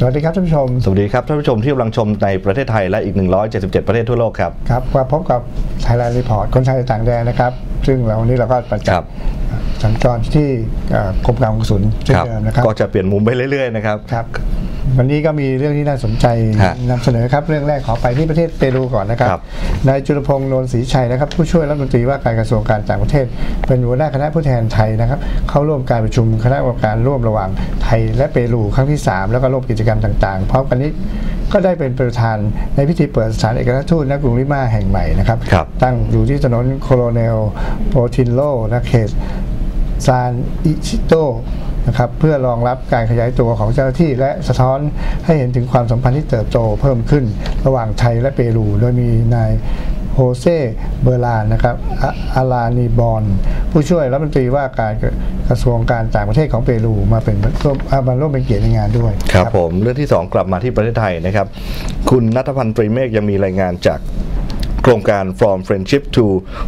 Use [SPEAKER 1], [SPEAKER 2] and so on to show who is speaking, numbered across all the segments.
[SPEAKER 1] สวัสดีครับท่านผู้ชม
[SPEAKER 2] สวัสดีครับท่านผู้ชมที่กำลังชมในประเทศไทยและอีก 177 ประเทศทั่วโลกครับ
[SPEAKER 1] ครับมาพบกับ Thailand Report คนไทยในต่างแดนนะครับ ซึ่งเราวันนี้เราก็ประ
[SPEAKER 2] ครั
[SPEAKER 1] จั
[SPEAKER 2] บ
[SPEAKER 1] บสัญจรที่เอ่อกรมการกงสุลเช่นเดิมนะครับ
[SPEAKER 2] ก็จะเปลี่ยนมุมไปเรื่อยๆนะครับ
[SPEAKER 1] ครับ วันนี้ก็มีเรื่องที่น่าสนใจ
[SPEAKER 2] ฮะ
[SPEAKER 1] นำเสนอครับเรื่องแรกขอไปที่ประเทศเปรูก่อนนะครับ
[SPEAKER 2] ครับ
[SPEAKER 1] นายจุลพงษ์โนนศรีชัยนะครับ ผู้ช่วยรัฐมนตรีว่าการกระทรวงการต่างประเทศ เป็นหัวหน้าคณะผู้แทนไทยนะครับ เข้าร่วมการประชุมคณะกรรมการร่วมระหว่างไทยและเปรูครั้งที่ 3 แล้วก็ร่วมกิจกรรมต่างๆพร้อมกันนี้ก็ได้เป็นประธานในพิธีเปิดสถานเอกอัครราชทูตณกรุงลิมาแห่งใหม่นะครับ
[SPEAKER 2] ครับ
[SPEAKER 1] ตั้งอยู่ที่ถนนโคโลเนลโปทินโลนะเขตซานอิชิโต นะครับเพื่อรองรับการขยายตัวของเจ้าหน้าที่ และสะท้อนให้เห็นถึงความสัมพันธ์ที่เติบโตเพิ่มขึ้น ระหว่างไทยและเปรู โดยมีนายโฮเซเบอร์ลานนะครับอาลานีบอน ผู้ช่วยรัฐมนตรีว่าการกระทรวงการต่างประเทศของเปรูมาเป็นร่วมมาร่วมเป็นเกียรติในงานด้วย
[SPEAKER 2] ครับผมเรื่องที่ 2 กลับมาที่ประเทศไทยนะครับ คุณนัทพันธ์ตรีเมฆยังมีรายงานจาก โครงการ from friendship to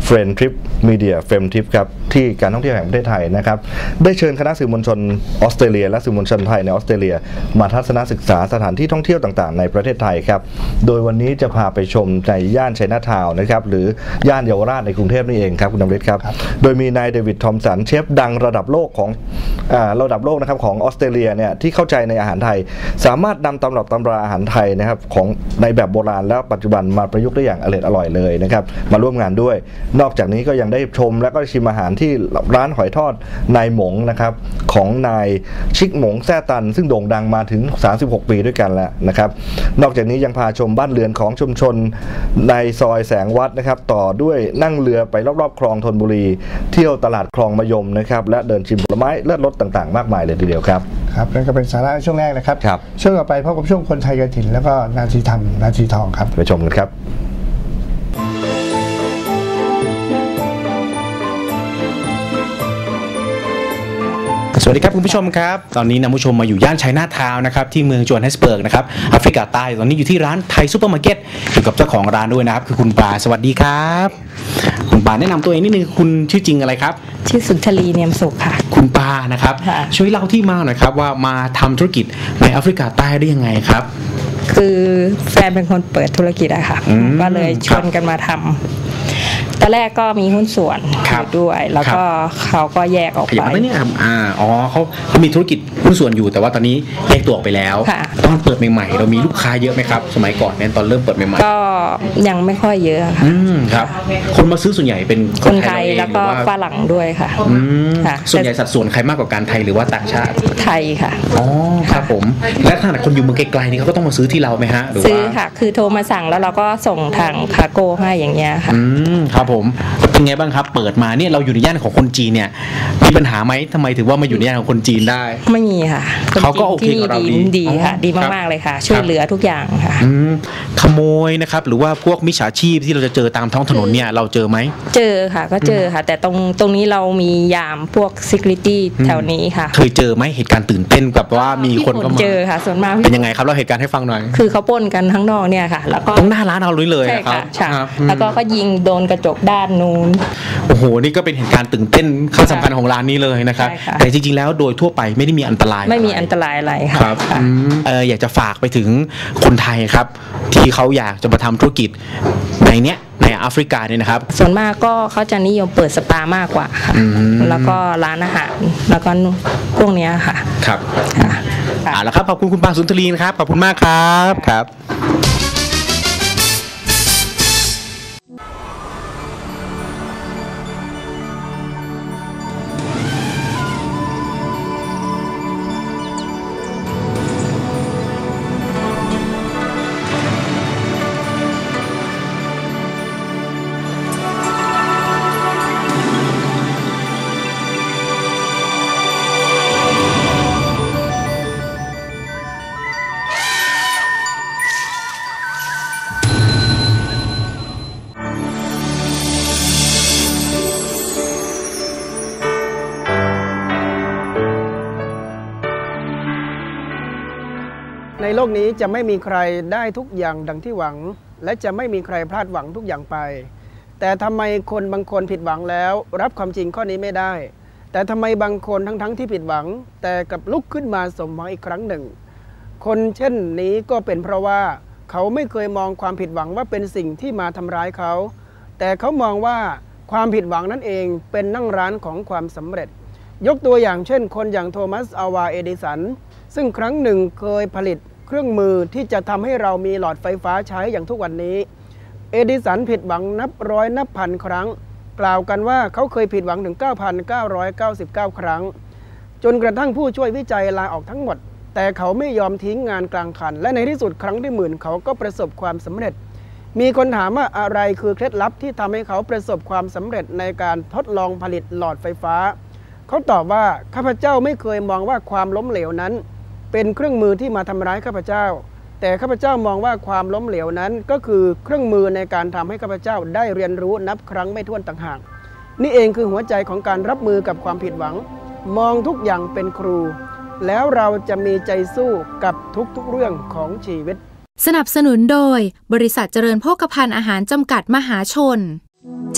[SPEAKER 2] friend trip media f e m trip ครับที่การท่องเที่ยวแห่งประเทศไทยนะครับได้เชิญคณะสื่อมวลชนออสเตรเลีย และสื่อมวลชนไทยในออสเตรเลีย มาทัศนศึกษาสถานที่ท่องเที่ยวต่างๆ ในประเทศไทยครับโดยวันนี้จะพาไปชมในย่านชัยนาทาวน์นะครับหรือย่านเยาวราชในกรุงเทพนี่เองครับคุณดำริศครับ
[SPEAKER 1] ครับ
[SPEAKER 2] โดยมีนายเดวิดทอมสันเชฟดังระดับโลกของอาระดับโลกนะครับของออสเตรเลียเนี่ยที่เข้าใจในอาหารไทย สามารถนำตำรับตำราอาหารไทยนะครับของในแบบโบราณและปัจจุบันมาประยุกต์ได้อย่างอร่อยอร่อยเลยนะครับมาร่วมงานด้วย นอกจากนี้ก็ยังได้ชมและก็ชิมอาหารที่ร้านหอยทอดนายหมงนะครับของนายชิกหมงแซ่ตัน ซึ่งโด่งดังมาถึง 36 ปีด้วยกันแล้วนะครับนอกจากนี้ยังพาชมบ้านเรือนของชุมชนในซอยแสงวัดนะครับต่อด้วยนั่งเรือไปรอบๆ คลองธนบุรี เที่ยวตลาดคลองมะยมนะครับและเดินชิมผลไม้และรสต่างๆ มากมายเลยทีเดียวครับ
[SPEAKER 1] ครับนั่นก็เป็นสาระในช่วงแรกนะครับ
[SPEAKER 2] ครับ
[SPEAKER 1] ช่วงต่อไปพบกับช่วงคนไทยกระถิ่นแล้วก็นาทีธรรมนาทีทองครับ
[SPEAKER 2] ไปชมกันครับ
[SPEAKER 3] สวัสดีครับคุณผู้ชมครับ ตอนนี้นำผู้ชมมาอยู่ย่านชัยนาทาวน์นะครับที่เมืองโจฮันเนสเบิร์กนะครับแอฟริกาใต้ตอนนี้อยู่ที่ร้านไทยซูเปอร์มาร์เก็ตอยู่กับเจ้าของร้านด้วยนะครับ คือคุณปาสวัสดีครับ คุณปาแนะนำตัวเองนิดนึงคุณชื่อจริงอะไรครับ
[SPEAKER 4] ชื่อสุนทรีเนียมสุขค่ะ
[SPEAKER 3] คุณปานะครับ
[SPEAKER 4] ค่ะ
[SPEAKER 3] ช่วยเล่าที่มาหน่อยครับว่ามาทำธุรกิจในแอฟริกาใต้ได้ยังไงครับ
[SPEAKER 4] คือแฟนเป็นคนเปิดธุรกิจอะค่ะ
[SPEAKER 3] อืม
[SPEAKER 4] ก็เลยชวนกันมาทำ ตอนแรกก็มีหุ้นส่วน
[SPEAKER 3] ครับ
[SPEAKER 4] อยู่ด้วย แล้วก็เขาก็แยกออก
[SPEAKER 3] ขยับ
[SPEAKER 4] ไป
[SPEAKER 3] มาได้เนี่ยครับอ่าอ๋อเขาเขามีธุรกิจหุ้นส่วนอยู่ แต่ว่าตอนนี้แยกตัวออกไปแล้ว
[SPEAKER 4] ค่ะ
[SPEAKER 3] ตอนเปิดใหม่ๆเรามีลูกค้าเยอะไหมครับ สมัยก่อนเนี่ยตอนเริ่มเปิดใหม่ๆ
[SPEAKER 4] ก็ยังไม่ค่อยเยอะค่ะ
[SPEAKER 3] อืมครับ คนมาซื้อส่วนใหญ่เป็น
[SPEAKER 4] คนไทย
[SPEAKER 3] เราเอง
[SPEAKER 4] แล้วก็
[SPEAKER 3] หรือ
[SPEAKER 4] ฝรั่งด้วยค่ะ
[SPEAKER 3] อืม
[SPEAKER 4] ค่ะ
[SPEAKER 3] ส่วนใหญ่สัดส่วนใครมากกว่าการไทยหรือว่าต่างชาติ
[SPEAKER 4] ไทยค่ะ
[SPEAKER 3] อ๋อครับผมและถ้าคนอยู่เมืองไกลๆนี่เขาก็ต้องมาซื้อที่เราไหมฮะหรือว่า
[SPEAKER 4] ซื้อค่ะ คือโทรมาสั่งแล้วเราก็ส่งทางคาร์โก้ให้อย่างเงี้ยค่ะ
[SPEAKER 3] อืมครับผมเป็นไงบ้างครับ เปิดมาเนี่ยเราอยู่ในย่านของคนจีนเนี่ยมีปัญหาไหมทำไมถึงว่ามาอยู่ในย่านของคนจีนได้
[SPEAKER 4] ไม่มีค่ะน
[SPEAKER 3] เขาก็
[SPEAKER 4] จีน
[SPEAKER 3] โอเค
[SPEAKER 4] ที่นี่
[SPEAKER 3] กับเรา
[SPEAKER 4] ดี
[SPEAKER 3] ดี
[SPEAKER 4] ดีค่ะ
[SPEAKER 3] อ๋อ
[SPEAKER 4] ดี
[SPEAKER 3] ครับ
[SPEAKER 4] มากๆเลยค่ะ ช่วยเหลือทุกอย่างค่ะ
[SPEAKER 3] อืมขโมยนะครับ หรือว่าพวกมิจฉาชีพที่เราจะเจอตามท้องถนนเนี่ยเราเจอไหม
[SPEAKER 4] เจอค่ะ ก็เจอค่ะ แต่ตรงตรงนี้เรามียามพวก security แถวนี้ค่ะ
[SPEAKER 3] เคยเจอไหมเหตุการณ์ตื่นเต้นกับว่ามีคนเข้ามา
[SPEAKER 4] เจอค่ะ ส่วนมาก
[SPEAKER 3] เป็นยังไงครับเราเหตุการณ์ให้ฟังหน่อย
[SPEAKER 4] คือเขาปล้นกันข้างนอกเนี่ยค่ะ แล้วก็
[SPEAKER 3] ตรงหน้าร้านเราเลยเลย
[SPEAKER 4] ใช่
[SPEAKER 3] นะครั
[SPEAKER 4] ค่ะ
[SPEAKER 3] บ
[SPEAKER 4] ใช่
[SPEAKER 3] ครับอืม
[SPEAKER 4] แล้วก็ก็ยิงโดนกระจกด้านนู้น
[SPEAKER 3] โอ้โห นี่ก็เป็นเหตุการณ์ตื่นเต้นขั้นสำคัญของร้านนี้เลยนะครับ
[SPEAKER 4] ใช่ค่ะ
[SPEAKER 3] แต่จริงๆ แล้วโดยทั่วไปไม่ได้มีอันตราย
[SPEAKER 4] ไม่มีอันตรายอะไรค่ะ
[SPEAKER 3] ครับ
[SPEAKER 4] ค่ะ
[SPEAKER 3] อืมเอออยากจะฝากไปถึงคนไทยครับ ที่เขาอยากจะมาทำธุรกิจในเนี้ยในแอฟริกาเนี่ยนะครับ
[SPEAKER 4] ส่วนมากก็เขาจะนิยมเปิดสปามากกว่าค่ะ
[SPEAKER 3] อืม
[SPEAKER 4] แล้วก็ร้านอาหาร แล้วก็พวกเนี้ยค่ะ
[SPEAKER 3] ครับ
[SPEAKER 4] ค่ะค่ะ
[SPEAKER 3] เอาละครับ ขอบคุณคุณปางสุนทรีนะครับ ขอบคุณมากครับ ครับ
[SPEAKER 5] ในโลกนี้จะไม่มีใครได้ทุกอย่างดังที่หวัง และจะไม่มีใครพลาดหวังทุกอย่างไป แต่ทำไมคนบางคนผิดหวังแล้ว รับความจริงข้อนี้ไม่ได้ แต่ทำไมบางคนทั้งๆทที่ผิดหวัง แต่กลับลุกขึ้นมาสมหวังอีกครั้งหนึ่ง คนเช่นนี้ก็เป็นเพราะว่าเขาไม่เคยมองความผิดหวังว่าเป็นสิ่งที่มาทำร้ายเขา แต่เขามองว่าความผิดหวังนั่นเองเป็นนั่งร้านของความสำเร็จ ยกตัวอย่างเช่น คนอย่างโทมัสอาวาเอดิสันซึ่งครั้งหนึ่งเคยผลิต เครื่องมือที่จะทำให้เรามีหลอดไฟฟ้าใช้อย่างทุกวันนี้ เอดิสันผิดหวังนับร้อยนับพันครั้ง กล่าวกันว่าเขาเคยผิดหวังถึง 9,999 ครั้ง จนกระทั่งผู้ช่วยวิจัยลาออกทั้งหมด แต่เขาไม่ยอมทิ้งงานกลางคัน และในที่สุดครั้งที่หมื่นเขาก็ประสบความสำเร็จ มีคนถามว่าอะไรคือเคล็ดลับที่ทำให้เขาประสบความสำเร็จในการทดลองผลิตหลอดไฟฟ้า เขาตอบว่าข้าพเจ้าไม่เคยมองว่าความล้มเหลวนั้น เป็นเครื่องมือที่มาทำร้ายข้าพเจ้า แต่ข้าพเจ้ามองว่าความล้มเหลวนั้นก็คือเครื่องมือในการทำให้ข้าพเจ้าได้เรียนรู้นับครั้งไม่ถ้วนต่างหากนี่เองคือหัวใจของการรับมือกับความผิดหวัง มองทุกอย่างเป็นครู แล้วเราจะมีใจสู้กับทุกๆเรื่องของชีวิต
[SPEAKER 6] สนับสนุนโดย บริษัทเจริญโภคภัณฑ์อาหารจำกัดมหาชน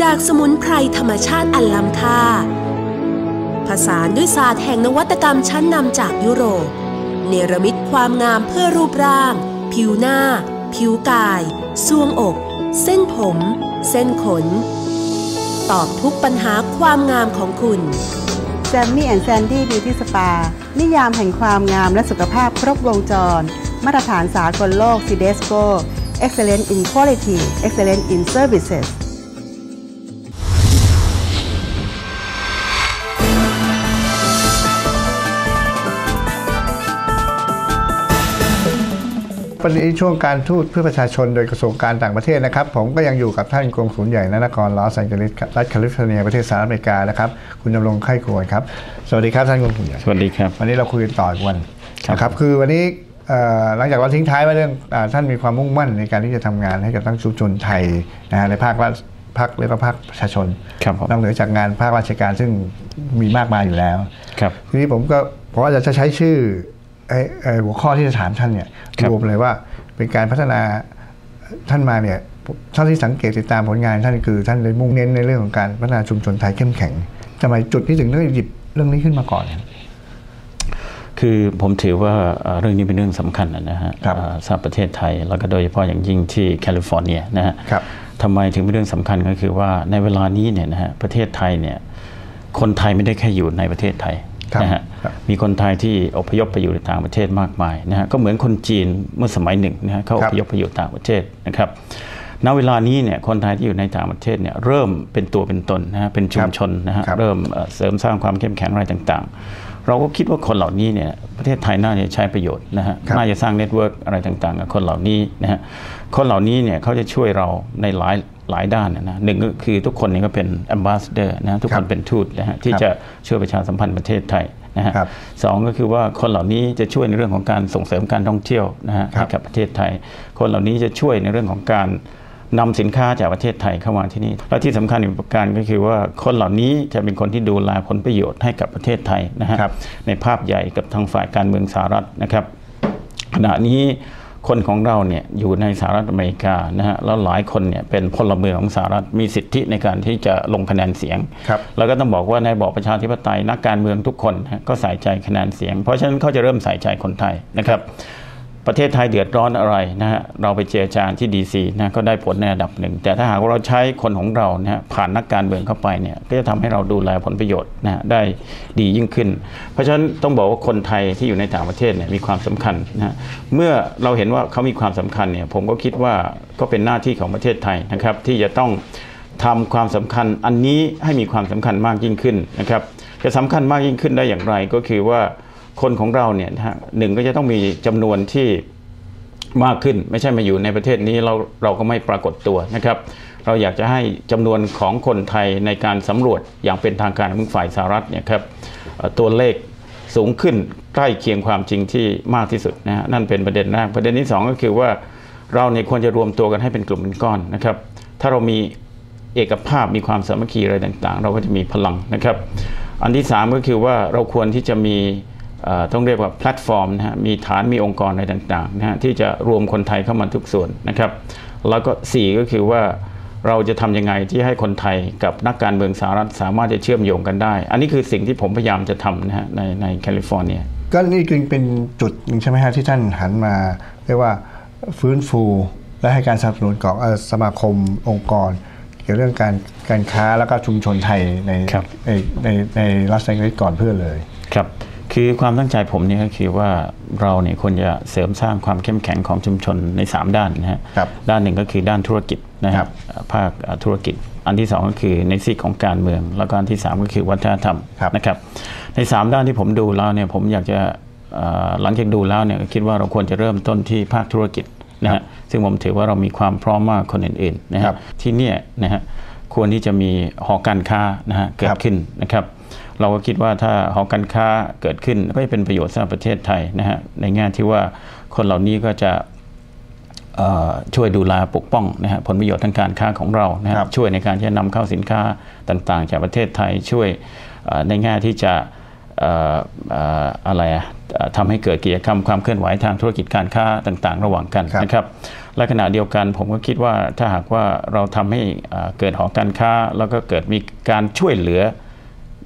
[SPEAKER 7] จากสมุนไพรธรรมชาติอันล้ำค่าผสานด้วยศาสตร์แห่งนวัตกรรมชั้นนำจากยุโรป เนรมิตความงามเพื่อรูปร่าง ผิวหน้า ผิวกายซวงอก เส้นผม เส้นขน ตอบทุกปัญหาความงามของคุณ
[SPEAKER 8] แซมมี่แอนด์แซนดี้บิวตี้สปา นิยามแห่งความงามและสุขภาพครบวงจร มาตรฐานสากลโลก CDSCO Excellent in Quality Excellent in Services
[SPEAKER 1] วันนี้ช่วงการทูตเพื่อประชาชนโดยกระทรวงการต่างประเทศนะครับ ผมก็ยังอยู่กับท่านกงสุลใหญ่นนครลอสแอนเจลิสรัฐแคลิฟอร์เนียประเทศสหรัฐอเมริกานะครับ คุณดำรงไข้ควรครับ สวัสดีครับท่านกงสุลใหญ่
[SPEAKER 3] สวัสดีครับ
[SPEAKER 1] วันนี้เราคุยกันต่ออีกวัน
[SPEAKER 3] ครับ
[SPEAKER 1] นะครับ คือวันนี้เอ่อหลังจากเราทิ้งท้ายไว้เรื่องอาท่านมีความมุ่งมั่นในการที่จะทำงานให้กับทั้งชุมชนไทยนะฮะในภาครัฐภาคและก็ภาคประชาชน
[SPEAKER 3] ครับผม
[SPEAKER 1] นอกเหนือจากงานภาคราชการซึ่งมีมากมายอยู่แล้ว
[SPEAKER 3] ครับ
[SPEAKER 1] ทีนี้ผมก็เพราะว่าจะใช้ชื่อไอ้ไอ้ หัวข้อที่จะถามท่านเนี่ย
[SPEAKER 3] ครับ
[SPEAKER 1] รวมเลยว่าเป็นการพัฒนาท่านมาเนี่ยเท่าที่สังเกตติดตามผลงานท่านคือท่านเลยมุ่งเน้นในเรื่องของการพัฒนาชุมชนไทยเข้มแข็งทำไมจุดที่ถึงต้องหยิบเรื่องนี้ขึ้นมาก่อน
[SPEAKER 9] คือผมถือว่าเอ่อเรื่องนี้เป็นเรื่องสำคัญนะฮะ
[SPEAKER 1] ครับ
[SPEAKER 9] เอ่อสำหรับประเทศไทย แล้วก็โดยเฉพาะอย่างยิ่งที่แคลิฟอร์เนียนะฮะ
[SPEAKER 1] ครับ
[SPEAKER 9] ทำไมถึงเป็นเรื่องสำคัญก็คือว่าในเวลานี้เนี่ยนะฮะประเทศไทยเนี่ยคนไทยไม่ได้แค่อยู่ในประเทศไทย
[SPEAKER 1] ครับ
[SPEAKER 9] นะฮะ
[SPEAKER 1] ครับ
[SPEAKER 9] มีคนไทยที่อพยพไปอยู่ในต่างประเทศมากมายนะฮะก็เหมือนคนจีนเมื่อสมัยหนึ่งนะฮะเขา
[SPEAKER 1] ค
[SPEAKER 9] อ
[SPEAKER 1] รับ
[SPEAKER 9] พยพไปอยู่ต่างประเทศนะครับณเวลานี้เนี่ยคนไทยที่อยู่ในต่างประเทศเนี่ยเริ่มเป็นตัวเป็นตนนะฮะเป็นชุมชนนะฮะ
[SPEAKER 1] ครับ
[SPEAKER 9] เริ่มเอ่อเสริมสร้างความเข้มแข็งอะไรต่างๆ เราก็คิดว่าคนเหล่านี้เนี่ยประเทศไทยน่าจะใช้ประโยชน์นะฮะ
[SPEAKER 1] ครับ
[SPEAKER 9] น่าจะสร้างเน็ตเวิร์กอะไรต่างๆกับคนเหล่านี้นะฮะคนเหล่านี้เนี่ยเขาจะช่วยเราในหลาย หลายด้านนะนะหนึ่งก็คือทุกคนนี่ก็เป็น ambassador นะฮะทุก
[SPEAKER 1] ครั
[SPEAKER 9] คน
[SPEAKER 1] บ
[SPEAKER 9] เป็นทูตนะฮะที่
[SPEAKER 1] ครับ
[SPEAKER 9] จะช่วยประชาสัมพันธ์ประเทศไทยนะฮะ
[SPEAKER 1] ครับ
[SPEAKER 9] สองก็คือว่าคนเหล่านี้จะช่วยในเรื่องของการส่งเสริมการท่องเที่ยวนะฮะ
[SPEAKER 1] ครั
[SPEAKER 9] ให้
[SPEAKER 1] บ
[SPEAKER 9] กับประเทศไทย คนเหล่านี้จะช่วยในเรื่องของการนำสินค้าจากประเทศไทยเข้ามาที่นี่ และที่สำคัญอีกประการก็คือว่าคนเหล่านี้จะเป็นคนที่ดูแลผลประโยชน์ให้กับประเทศไทยนะฮะ
[SPEAKER 1] ครับ
[SPEAKER 9] ในภาพใหญ่กับทางฝ่ายการเมืองสหรัฐนะครับขณะนี้ คนของเราเนี่ยอยู่ในสหรัฐอเมริกานะฮะแล้วหลายคนเนี่ยเป็นพลเมืองของสหรัฐมีสิทธิในการที่จะลงคะแนนเสียง
[SPEAKER 1] ครับ
[SPEAKER 9] แล้วก็ต้องบอกว่าในระบอบประชาธิปไตยนักการเมืองทุกคนนะก็ใส่ใจคะแนนเสียง เพราะฉะนั้นเขาจะเริ่มใส่ใจคนไทยนะครับ ประเทศไทยเดือดร้อนอะไรนะฮะเราไปเจรจาที่ดีซีนะก็ได้ผลในระดับหนึ่ง แต่ถ้าหากว่าเราใช้คนของเรานะฮะผ่านนักการเมืองเข้าไปเนี่ยก็จะทำให้เราดูแลผลประโยชน์นะได้ดียิ่งขึ้น เพราะฉะนั้นต้องบอกว่าคนไทยที่อยู่ในต่างประเทศเนี่ยมีความสำคัญนะฮะเมื่อเราเห็นว่าเขามีความสำคัญเนี่ยผมก็คิดว่าก็เป็นหน้าที่ของประเทศไทยนะครับ ที่จะต้องทำความสำคัญอันนี้ให้มีความสำคัญมากยิ่งขึ้นนะครับจะสำคัญมากยิ่งขึ้นได้อย่างไรก็คือว่า คนของเราเนี่ยนะฮะหนึ่งก็จะต้องมีจำนวนที่มากขึ้น ไม่ใช่มาอยู่ในประเทศนี้เราเราก็ไม่ปรากฏตัวนะครับ เราอยากจะให้จำนวนของคนไทยในการสำรวจอย่างเป็นทางการของฝ่ายสหรัฐเนี่ยครับตัวเลขสูงขึ้นใกล้เคียงความจริงที่มากที่สุดนะฮะนั่นเป็นประเด็นแรกประเด็นที่สองก็คือว่าเราเนี่ยควรจะรวมตัวกันให้เป็นกลุ่มเป็นก้อนนะครับ ถ้าเรามีเอกภาพมีความสามัคคีอะไรต่างๆ เราก็จะมีพลังนะครับ อันที่ 3 ก็คือว่าเราควรที่จะมี ต้องเรียกว่าแพลตฟอร์มนะฮะมีฐานมีองค์กรอะไรต่างๆนะฮะที่จะรวมคนไทยเข้ามาทุกส่วนนะครับ แล้วก็ 4 ก็คือว่าเราจะทำยังไงที่ให้คนไทยกับนักการเมืองสหรัฐสามารถจะเชื่อมโยงกันได้ อันนี้คือสิ่งที่ผมพยายามจะทำนะฮะในในแคลิฟอร์เนีย
[SPEAKER 1] ก็นี่คือเป็นจุดหนึ่งใช่ไหมฮะที่ท่านหันมาเรียกว่าฟื้นฟูและให้การสนับสนุนของเอ่อสมาคมองค์กร เกี่ยวเรื่องการการค้าแล้วก็ชุมชนไทยใน
[SPEAKER 9] ครับ
[SPEAKER 1] ในในในรัสเซนกฤษก่อนเพื่อนเลย
[SPEAKER 9] ครับ คือความตั้งใจผมเนี่ยก็คือว่าเราเนี่ยควรจะเสริมสร้างความเข้มแข็งของชุมชนใน 3 ด้านนะฮะ
[SPEAKER 1] ครับ
[SPEAKER 9] ด้านหนึ่งก็คือด้านธุรกิจนะค
[SPEAKER 1] ครั
[SPEAKER 9] รับบภาคเอ่อธุรกิจ อันที่สองก็คือในซีกของการเมือง แล้วก็อันที่สามก็คือวัฒนธรรม
[SPEAKER 1] ครับ
[SPEAKER 9] นะครับใน 3 ด้านที่ผมดูแล้วเนี่ยผมอยากจะเอ่อหลังจากดูแล้วเนี่ยคิดว่าเราควรจะเริ่มต้นที่ภาคธุรกิจนะฮะซึ่งผมถือว่าเรามีความพร้อมมากคนอื่นๆนะ
[SPEAKER 1] ครั
[SPEAKER 9] ฮะ
[SPEAKER 1] บ
[SPEAKER 9] ที่เนี่ยนะฮะควรที่จะมีหอการค้านะฮะเกิ
[SPEAKER 1] ครั
[SPEAKER 9] ด
[SPEAKER 1] บ
[SPEAKER 9] ขึ้นนะครับ เราก็คิดว่าถ้าหอการค้าเกิดขึ้นก็จะเป็นประโยชน์สำหรับประเทศไทยนะฮะในแง่ที่ว่าคนเหล่านี้ก็จะเอ่อช่วยดูแลปกป้องนะฮะผลประโยชน์ทางการค้าของเรานะฮะ
[SPEAKER 1] ครับ
[SPEAKER 9] ช่วยในการที่จะนำเข้าสินค้าต่างๆ จากประเทศไทยช่วยเอ่อในแง่ที่จะเอ่อเอ่ออะไรอะเอ่อทำให้เกิดกิจกรรมความเคลื่อนไหวทางธุรกิจการค้าต่าง ๆ ระหว่างกัน
[SPEAKER 1] ครับ
[SPEAKER 9] นะครับและขณะเดียวกันผมก็คิดว่าถ้าหากว่าเราทำให้เอ่อเกิดหอการค้า แล้วก็เกิดมีการช่วยเหลือ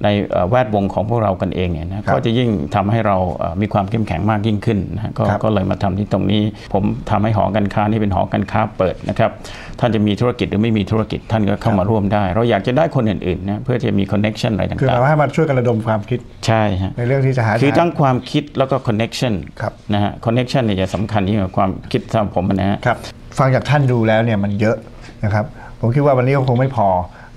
[SPEAKER 9] ในเอ่อแวดวงของพวกเรากันเองเนี่ยนะก็จะยิ่งทำให้เราเอ่อมีความเข้มแข็งมากยิ่งขึ้นนะฮะก็
[SPEAKER 1] ครับ
[SPEAKER 9] ก็เลยมาทำที่ตรงนี้ ผมทำให้หอการค้านี่เป็นหอการค้าเปิดนะครับท่านจะมีธุรกิจหรือไม่มีธุรกิจท่านก็เข้ามาร่วมได้ เราอยากจะได้คนอื่นๆนะเพื่อที่จะมีคอนเน็ชันอะไร
[SPEAKER 1] คือ
[SPEAKER 9] ต่าง
[SPEAKER 1] เราให้มาช่วยกันระดมความคิด
[SPEAKER 9] ๆใช่ฮะ
[SPEAKER 1] ในเรื่องที่จะหา
[SPEAKER 9] คือทั้งความคิดแล้วก็คอนเน็ชัน
[SPEAKER 1] ครับ
[SPEAKER 9] นะฮะคอนเน็ชันเนี่ยจะสำคัญยิ่งกว่าความคิดสำหรับผมนะฮะ
[SPEAKER 1] ครับฟังจากท่านดูแล้วเนี่ยมันเยอะนะครับผมคิดว่าวันนี้ก็คงไม่พอ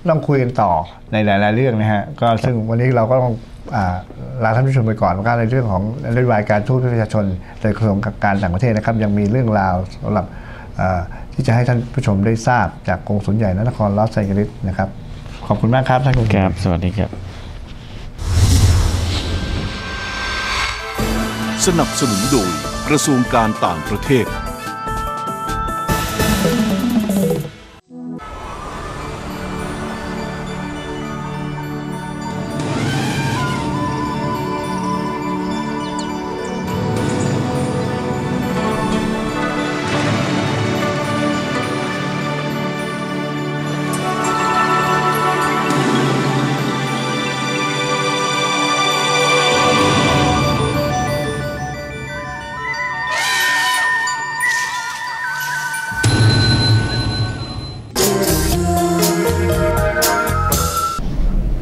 [SPEAKER 1] ต้องคุยกันต่อในหลาย ๆ เรื่องนะฮะก็ซึ่งวันนี้เราก็ต้องอ่าลาท่านผู้ชมไปก่อนแล้วก็ในเรื่องของนโยบายการทูตเพื่อประชาชนโดยกระทรวงการต่างประเทศนะครับ ยังมีเรื่องราวสำหรับอ่าที่จะให้ท่านผู้ชมได้ทราบจากกองสุลใหญ่นครลอสแอนเจลิสนะครับ ขอบคุณมากครับท่านคุณ
[SPEAKER 9] ครับ สวัสดีครับ
[SPEAKER 10] สนับสนุนโดยกระทรวงการต่างประเทศ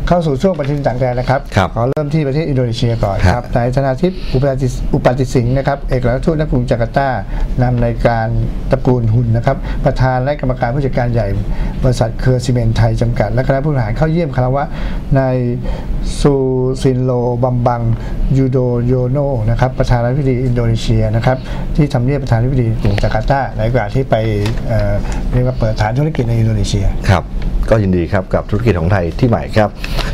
[SPEAKER 1] เข้าสู่ช่วงปฏิทินต่างแดนนะครับ
[SPEAKER 2] ครับ
[SPEAKER 1] ขอเริ่มที่ประเทศอินโดนีเซียก่อน
[SPEAKER 2] ครับ
[SPEAKER 1] ครับนายธนาทิพย์อุปติอุปติสิงห์นะครับเอกอัครราชทูตณกรุงจาการ์ตานำในการตระกูลหุนนะครับประธานและกรรมการผู้จัดการใหญ่ บริษัทเครือซีเมนต์ไทยจำกัด และคณะผู้บริหารเข้าเยี่ยมคารวะนายซูซินโลบัมบังยูโดโยโนนะครับประธานาธิบดีอินโดนีเซียนะครับที่ทำเนียบประธานาธิบดีกรุงจาการ์ตาในโอกาสที่ไปเอ่อเรียกว่าเปิดฐานธุรกิจในอินโดนีเซีย
[SPEAKER 2] ครับ ก็ยินดีครับกับธุรกิจของไทยที่ใหม่ครับ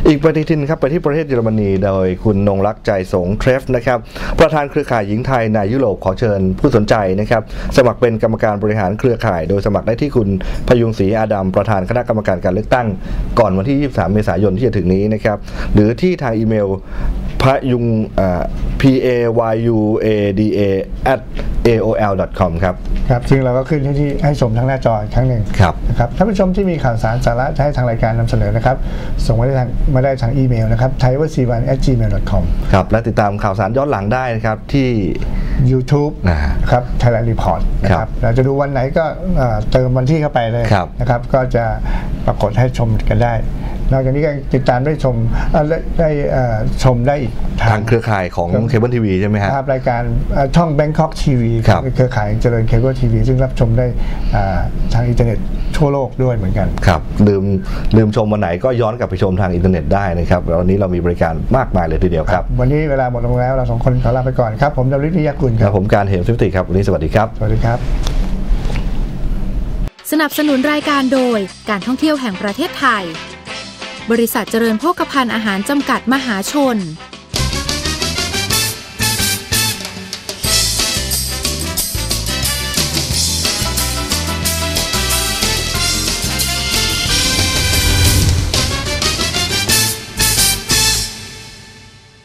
[SPEAKER 2] อีกปฏิทินครับไปที่ประเทศเยอรมนีโดยคุณนงรักใจสงเทรฟนะครับประธานเครือข่ายหญิงไทยในยุโรปขอเชิญผู้สนใจนะครับสมัครเป็นกรรมการบริหารเครือข่าย โดยสมัครได้ที่คุณพยุงศรีอาดัมประธานคณะกรรมการการเลือกตั้ง ก่อนวันที่ 23 เมษายนที่จะถึงนี้นะครับหรือที่ทางอีเมล พยุงอ่า p a y u a d a at aol com ครับ
[SPEAKER 1] ครับ ซึ่งเราก็ขึ้นที่ที่ให้ชมทั้งหน้าจออีกครั้งหนึ่ง
[SPEAKER 2] ครับ
[SPEAKER 1] นะครับท่านผู้ชมที่มีข่าวสารสาระจะให้ทางรายการนำเสนอนะครับ ส่งมาได้ทางมาได้ทางอีเมลนะครับ t h a i w a s i w a n gmail com
[SPEAKER 2] ครับ และติดตามข่าวสารย้อนหลังได้นะครับที่
[SPEAKER 1] YouTube
[SPEAKER 2] นะ
[SPEAKER 1] นะครับ Thailand Report นะค
[SPEAKER 2] ครั
[SPEAKER 1] รับบเราจะดูวันไหนก็เอ่อเติมวันที่เข้าไปเลย
[SPEAKER 2] ครับ
[SPEAKER 1] นะครับ ก็จะปรากฏให้ชมกันได้ นอกจากนี้ก็ติดตามได้ชมเอ่อได้ได้เอ่อชมได้อีก
[SPEAKER 2] ทางเครือข่ายของ
[SPEAKER 1] ครับ
[SPEAKER 2] เคเบิลทีวีใช่ไหมฮะ
[SPEAKER 1] ครับรายการเอ่อช่อง Bangkok TV
[SPEAKER 2] ครับ
[SPEAKER 1] เครือข่ายเจริญเคเบิลทีวีซึ่งรับชมได้อ่าทางอินเทอร์เน็ตทั่วโลกด้วยเหมือนกัน
[SPEAKER 2] ครับลืมลืมชมวันไหนก็ย้อนกลับไปชมทางอินเทอร์เน็ตได้นะครับแล้ววันนี้เรามีบริการมากมายเลยทีเดียวครับ
[SPEAKER 1] วันนี้เวลาหมดลงแล้วเราสองคนขอลาไปก่อนครับ ผมดำริพิยากุลค
[SPEAKER 2] ค
[SPEAKER 1] รั
[SPEAKER 2] รั
[SPEAKER 1] บบ
[SPEAKER 2] ผมการเหมสิฟติครับ วันนี้สวัสดีครับ
[SPEAKER 1] สวัสดีครับ
[SPEAKER 6] สนับสนุนรายการโดยการท่องเที่ยวแห่งประเทศไทย บริษัทเจริญโภคภัณฑ์อาหารจำกัดมหาชน